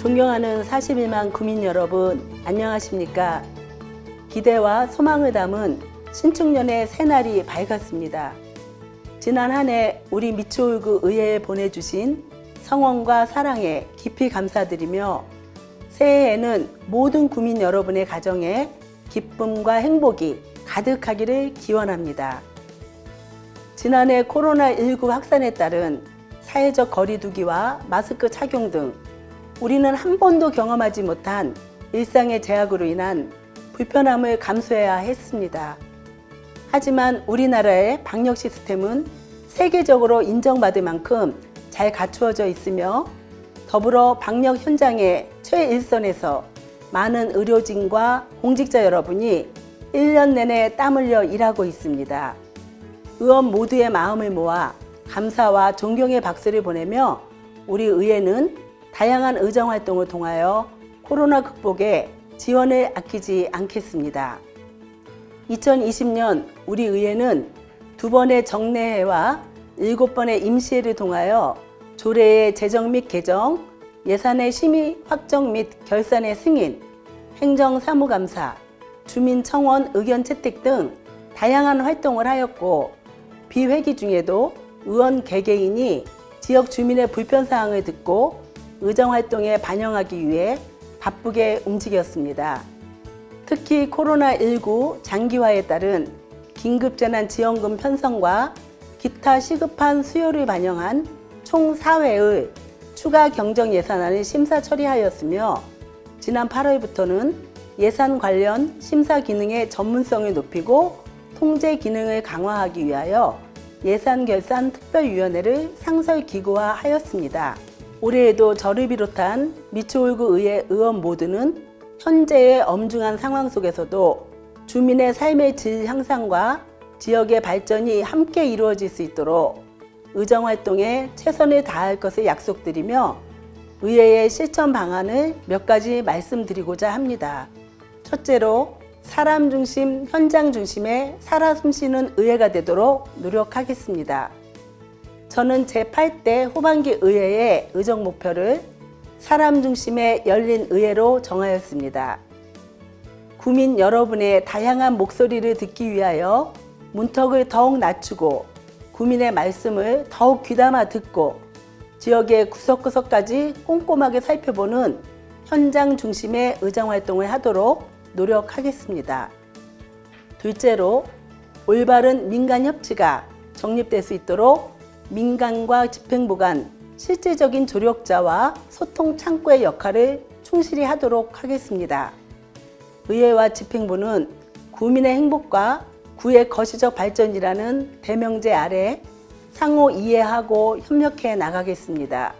존경하는 41만 구민 여러분, 안녕하십니까? 기대와 소망을 담은 신축년의 새날이 밝았습니다. 지난 한 해 우리 미추홀구 의회에 보내주신 성원과 사랑에 깊이 감사드리며 새해에는 모든 구민 여러분의 가정에 기쁨과 행복이 가득하기를 기원합니다. 지난해 코로나19 확산에 따른 사회적 거리두기와 마스크 착용 등 우리는 한 번도 경험하지 못한 일상의 제약으로 인한 불편함을 감수해야 했습니다. 하지만 우리나라의 방역 시스템은 세계적으로 인정받을 만큼 잘 갖추어져 있으며 더불어 방역 현장의 최일선에서 많은 의료진과 공직자 여러분이 1년 내내 땀 흘려 일하고 있습니다. 의원 모두의 마음을 모아 감사와 존경의 박수를 보내며 우리 의회는 다양한 의정 활동을 통하여 코로나 극복에 지원을 아끼지 않겠습니다. 2020년 우리 의회는 두 번의 정례회와 일곱 번의 임시회를 통하여 조례의 제정 및 개정, 예산의 심의 확정 및 결산의 승인, 행정사무감사, 주민청원 의견 채택 등 다양한 활동을 하였고 비회기 중에도 의원 개개인이 지역 주민의 불편사항을 듣고 의정 활동에 반영하기 위해 바쁘게 움직였습니다. 특히 코로나19 장기화에 따른 긴급재난지원금 편성과 기타 시급한 수요를 반영한 총 4회의 추가 경정 예산안을 심사 처리하였으며 지난 8월부터는 예산 관련 심사 기능의 전문성을 높이고 통제 기능을 강화하기 위하여 예산결산 특별위원회를 상설 기구화하였습니다. 올해에도 저를 비롯한 미추홀구 의회 의원 모두는 현재의 엄중한 상황 속에서도 주민의 삶의 질 향상과 지역의 발전이 함께 이루어질 수 있도록 의정 활동에 최선을 다할 것을 약속드리며 의회의 실천 방안을 몇 가지 말씀드리고자 합니다. 첫째로 사람 중심, 현장 중심의 살아 숨쉬는 의회가 되도록 노력하겠습니다. 저는 제8대 후반기 의회의 의정 목표를 사람 중심의 열린 의회로 정하였습니다. 구민 여러분의 다양한 목소리를 듣기 위하여 문턱을 더욱 낮추고 구민의 말씀을 더욱 귀담아 듣고 지역의 구석구석까지 꼼꼼하게 살펴보는 현장 중심의 의정 활동을 하도록 노력하겠습니다. 둘째로 올바른 민간 협치가 정립될 수 있도록 민간과 집행부 간 실질적인 조력자와 소통 창구의 역할을 충실히 하도록 하겠습니다. 의회와 집행부는 구민의 행복과 구의 거시적 발전이라는 대명제 아래 상호 이해하고 협력해 나가겠습니다.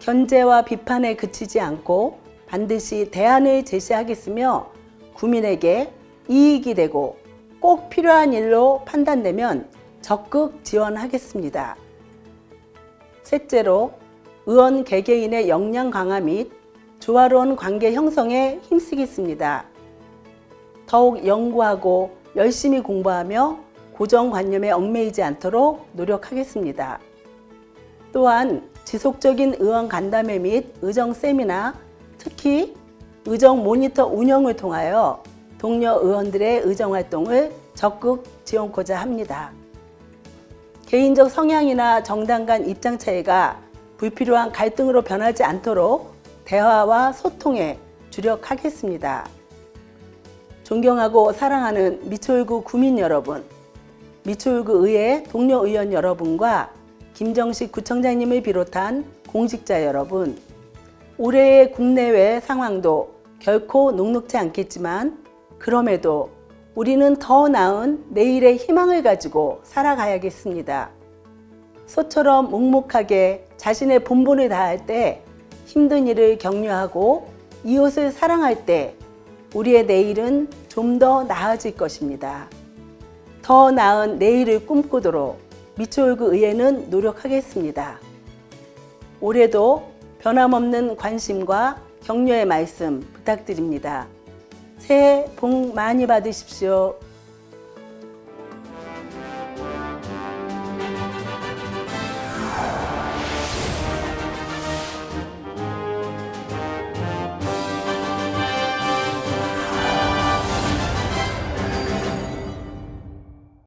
견제와 비판에 그치지 않고 반드시 대안을 제시하겠으며 구민에게 이익이 되고 꼭 필요한 일로 판단되면 적극 지원하겠습니다. 셋째로 의원 개개인의 역량 강화 및 조화로운 관계 형성에 힘쓰겠습니다. 더욱 연구하고 열심히 공부하며 고정관념에 얽매이지 않도록 노력하겠습니다. 또한 지속적인 의원 간담회 및 의정 세미나, 특히 의정 모니터 운영을 통하여 동료 의원들의 의정 활동을 적극 지원코자 합니다. 개인적 성향이나 정당 간 입장 차이가 불필요한 갈등으로 변하지 않도록 대화와 소통에 주력하겠습니다. 존경하고 사랑하는 미추홀구 구민 여러분, 미추홀구 의회 동료 의원 여러분과 김정식 구청장님을 비롯한 공직자 여러분, 올해의 국내외 상황도 결코 녹록지 않겠지만 그럼에도 우리는 더 나은 내일의 희망을 가지고 살아가야겠습니다. 소처럼 묵묵하게 자신의 본분을 다할 때 힘든 일을 격려하고 이웃을 사랑할 때 우리의 내일은 좀 더 나아질 것입니다. 더 나은 내일을 꿈꾸도록 미추홀구 의회는 노력하겠습니다. 올해도 변함없는 관심과 격려의 말씀 부탁드립니다. 새해 복 많이 받으십시오.